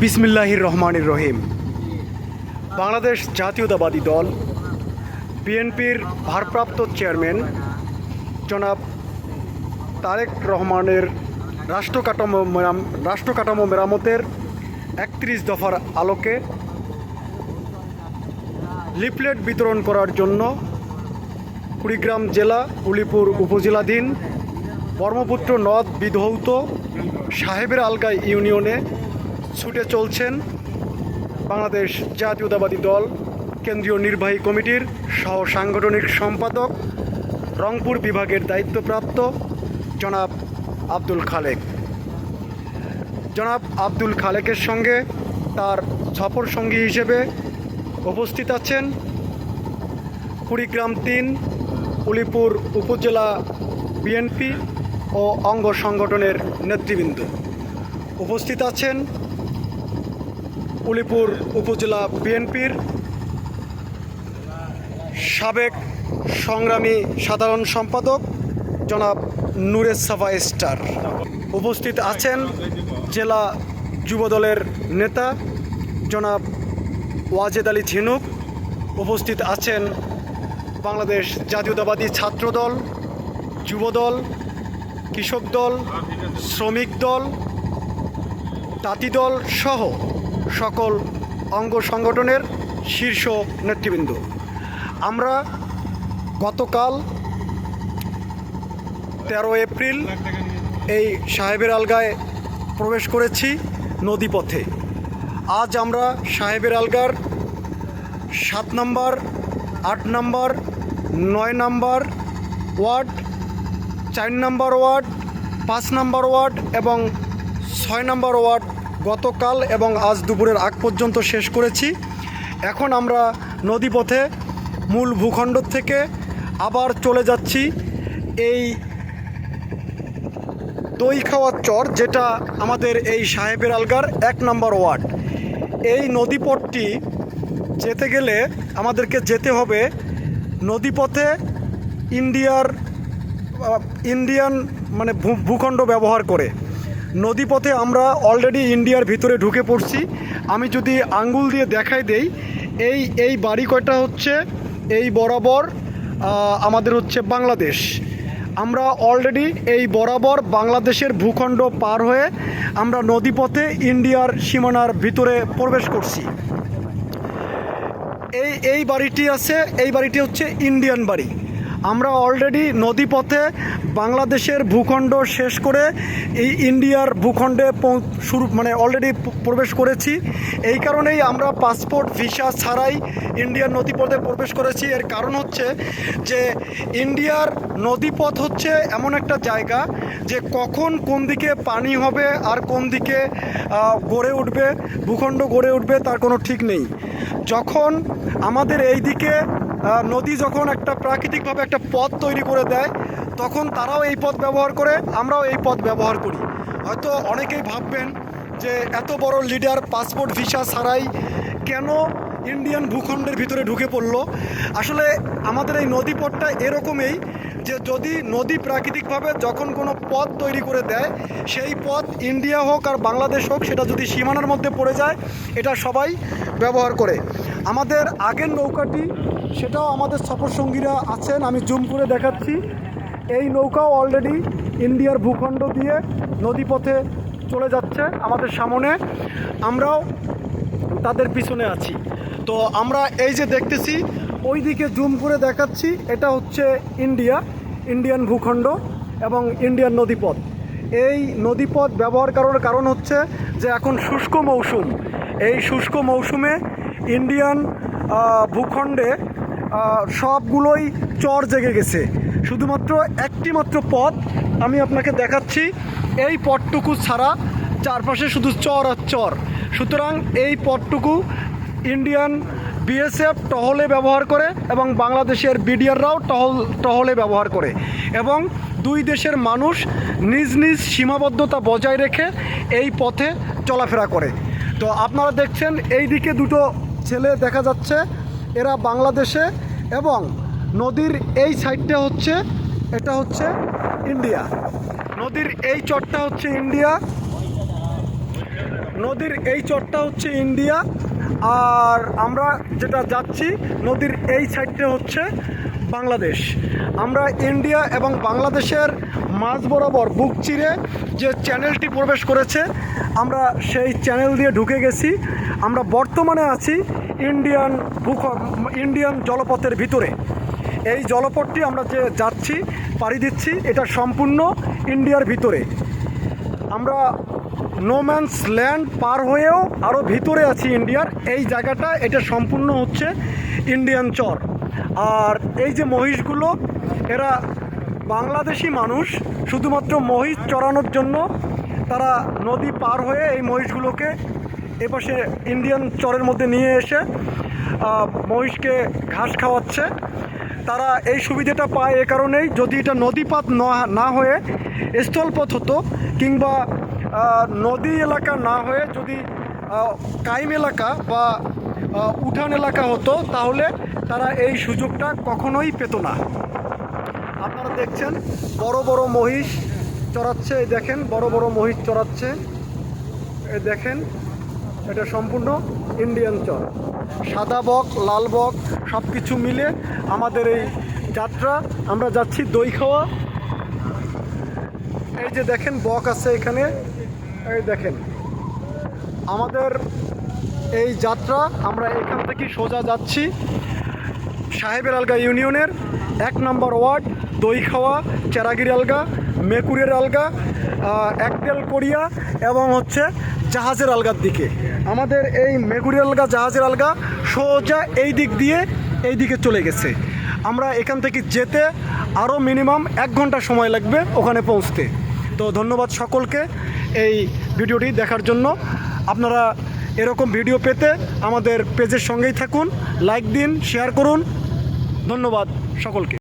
বিসমিল্লাহির রহমানির রহিম বাংলাদেশ জাতীয়তাবাদী দল, বিএনপির ভারপ্রাপ্ত চেয়ারম্যান, জনাব তারেক রহমানের রাষ্ট্র কাঠামো মেরাম- রাষ্ট্র কাঠামো মেরামতের একত্রিশ দফার আলোকে লিফলেট বিতরণ করার জন্য কুড়িগ্রাম জেলা, উলিপুর উপজেলাধীন ব্রহ্মপুত্র নদ বিধৌত সাহেবের আলগা ইউনিয়নে ছুটে চলছেন বাংলাদেশ জাতীয়তাবাদী দল, কেন্দ্রীয় নির্বাহী কমিটির সহ সাংগঠনিক সম্পাদক, রংপুর বিভাগের দায়িত্বপ্রাপ্ত জনাব আব্দুল খালেক। জনাব আব্দুল খালেকের সঙ্গে তার সফর সঙ্গী হিসেবে উপস্থিত আছেন কুড়িগ্রাম তিন, উলিপুর উপজেলা বিএনপি ও অঙ্গ সংগঠনের নেতৃবৃন্দ। উপস্থিত আছেন উলিপুর উপজেলা বিএনপির সাবেক সংগ্রামী সাধারণ সম্পাদক জনাব নুরেজ সাফা স্টার। উপস্থিত আছেন জেলা যুবদলের নেতা জনাব ওয়াজেদ আলী ঝিনুক। উপস্থিত আছেন বাংলাদেশ জাতীয়তাবাদী ছাত্রদল, যুবদল, কৃষক দল, শ্রমিক দল, তাঁতি দল সহ সকল অঙ্গ সংগঠনের শীর্ষ নেতৃবৃন্দ। আমরা গতকাল তেরো এপ্রিল এই সাহেবের আলগায় প্রবেশ করেছি নদীপথে। আজ আমরা সাহেবের আলগার সাত নম্বর, আট নম্বর, নয় নম্বর ওয়ার্ড, চার নম্বর ওয়ার্ড, পাঁচ নম্বর ওয়ার্ড এবং ছয় নম্বর ওয়ার্ড গতকাল এবং আজ দুপুরের আগ পর্যন্ত শেষ করেছি। এখন আমরা নদীপথে মূল ভূখণ্ড থেকে আবার চলে যাচ্ছি। এই দই খাওয়ার চর, যেটা আমাদের এই সাহেবের আলগার এক নম্বর ওয়ার্ড। এই নদীপথটি যেতে গেলে আমাদেরকে যেতে হবে নদীপথে ইন্ডিয়ার ইন্ডিয়ান মানে ভূখণ্ড ব্যবহার করে। নদীপথে আমরা অলরেডি ইন্ডিয়ার ভিতরে ঢুকে পড়ছি। আমি যদি আঙ্গুল দিয়ে দেখাই দেই, এই এই বাড়ি কয়টা হচ্ছে? এই বরাবর আমাদের হচ্ছে বাংলাদেশ। আমরা অলরেডি এই বরাবর বাংলাদেশের ভূখণ্ড পার হয়ে আমরা নদীপথে ইন্ডিয়ার সীমানার ভিতরে প্রবেশ করছি। এই এই বাড়িটি আছে, এই বাড়িটি হচ্ছে ইন্ডিয়ান বাড়ি। আমরা অলরেডি নদীপথে বাংলাদেশের ভূখণ্ড শেষ করে এই ইন্ডিয়ার ভূখণ্ডে শুরু মানে অলরেডি প্রবেশ করেছি। এই কারণেই আমরা পাসপোর্ট ভিসা ছাড়াই ইন্ডিয়ার নদীপথে প্রবেশ করেছি। এর কারণ হচ্ছে যে ইন্ডিয়ার নদীপথ হচ্ছে এমন একটা জায়গা যে কখন কোন দিকে পানি হবে আর কোন দিকে গড়ে উঠবে, ভূখণ্ড গড়ে উঠবে তার কোনো ঠিক নেই। যখন আমাদের এই দিকে নদী যখন একটা প্রাকৃতিকভাবে একটা পথ তৈরি করে দেয়, তখন তারাও এই পথ ব্যবহার করে, আমরাও এই পথ ব্যবহার করি। হয়তো অনেকেই ভাববেন যে এত বড় লিডার পাসপোর্ট ভিসা ছাড়াই কেন ইন্ডিয়ান ভূখণ্ডের ভিতরে ঢুকে পড়ল? আসলে আমাদের এই নদীপথটা এরকমই যে যদি নদী প্রাকৃতিকভাবে যখন কোনো পথ তৈরি করে দেয়, সেই পথ ইন্ডিয়া হোক আর বাংলাদেশ হোক, সেটা যদি সীমানার মধ্যে পড়ে যায়, এটা সবাই ব্যবহার করে। আমাদের আগের নৌকাটি, সেটাও আমাদের সফরসঙ্গীরা আছেন, আমি জুম করে দেখাচ্ছি। এই নৌকাও অলরেডি ইন্ডিয়ার ভূখণ্ড দিয়ে নদীপথে চলে যাচ্ছে আমাদের সামনে। আমরাও তাদের পিছনে আছি। তো আমরা এই যে দেখতেছি ওই দিকে জুম করে দেখাচ্ছি, এটা হচ্ছে ইন্ডিয়া, ইন্ডিয়ান ভূখণ্ড এবং ইন্ডিয়ান নদীপথ। এই নদীপথ ব্যবহার করার কারণ হচ্ছে যে এখন শুষ্ক মৌসুম। এই শুষ্ক মৌসুমে ইন্ডিয়ান ভূখণ্ডে সবগুলোই চর জেগে গেছে। শুধুমাত্র একটি মাত্র পথ আমি আপনাকে দেখাচ্ছি। এই পথটুকু ছাড়া চারপাশে শুধু চর আর চর। সুতরাং এই পথটুকু ইন্ডিয়ান বিএসএফ টহলে ব্যবহার করে এবং বাংলাদেশের বিডিআররাও টহল, টহলে ব্যবহার করে এবং দুই দেশের মানুষ নিজ নিজ সীমাবদ্ধতা বজায় রেখে এই পথে চলাফেরা করে। তো আপনারা দেখছেন এই দিকে দুটো ছেলে দেখা যাচ্ছে, এরা বাংলাদেশে এবং নদীর এই সাইডটা হচ্ছে, এটা হচ্ছে ইন্ডিয়া। নদীর এই চরটা হচ্ছে ইন্ডিয়া। নদীর এই চরটা হচ্ছে ইন্ডিয়া। আর আমরা যেটা যাচ্ছি, নদীর এই সাইডটা হচ্ছে বাংলাদেশ। আমরা ইন্ডিয়া এবং বাংলাদেশের মাঝ বরাবর বুক চিরে যে চ্যানেলটি প্রবেশ করেছে, আমরা সেই চ্যানেল দিয়ে ঢুকে গেছি। আমরা বর্তমানে আছি ইন্ডিয়ান ভূখ ইন্ডিয়ান জলপথের ভিতরে। এই জলপথটি আমরা যে যাচ্ছি, পাড়ি দিচ্ছি, এটা সম্পূর্ণ ইন্ডিয়ার ভিতরে। আমরা নোম্যান্স ল্যান্ড পার হয়েও আরও ভিতরে আছি ইন্ডিয়ার। এই জায়গাটা, এটা সম্পূর্ণ হচ্ছে ইন্ডিয়ান চর। আর এই যে মহিষগুলো, এরা বাংলাদেশি মানুষ, শুধুমাত্র মহিষ চড়ানোর জন্য তারা নদী পার হয়ে এই মহিষগুলোকে এপাশে ইন্ডিয়ান চরের মধ্যে নিয়ে এসে মহিষকে ঘাস খাওয়াচ্ছে। তারা এই সুবিধাটা পায় এ কারণেই যদি এটা নদীপাত না- হয়ে স্থলপথ হতো কিংবা নদী এলাকা না হয়ে যদি কাইম এলাকা বা উঠান এলাকা হতো, তাহলে তারা এই সুযোগটা কখনোই পেত না। আপনারা দেখছেন, বড় বড় মহিষ চড়াচ্ছে দেখেন, বড় বড় মহিষ চড়াচ্ছে। দেখেন এটা সম্পূর্ণ ইন্ডিয়ান চর। সাদা বক লাল বক সব কিছু মিলে আমাদের এই যাত্রা। আমরা যাচ্ছি দই খাওয়া এই যে দেখেন বক আছে এখানে। এই দেখেন। আমাদের এই যাত্রা আমরা এখান থেকে সোজা যাচ্ছি সাহেবের আলগা ইউনিয়নের। এক নম্বর ওয়ার্ড দই খাওয়া চেরাগির আলগা মেকুরের আলগা আহ, একদেল কোরিয়া এবং হচ্ছে জাহাজের আলগার দিকে। আমাদের এই মেকুরের আলগা, জাহাজের আলগা সোজা এই দিক দিয়ে এই দিকে চলে গেছে। আমরা এখান থেকে যেতে আরও মিনিমাম এক ঘণ্টা সময় লাগবে ওখানে পৌঁছতে। তো ধন্যবাদ সকলকে এই ভিডিওটি দেখার জন্য। আপনারা এরকম ভিডিও পেতে আমাদের পেজের সঙ্গেই থাকুন, লাইক দিন, শেয়ার করুন। ধন্যবাদ সকলকে।